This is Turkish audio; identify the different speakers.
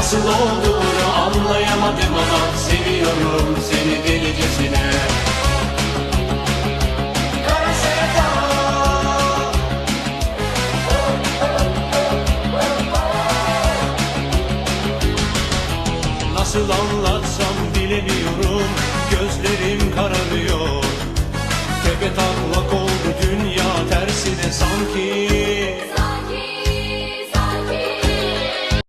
Speaker 1: Nasıl olduğunu anlayamadım ama seviyorum seni delicesine. Nasıl anlatsam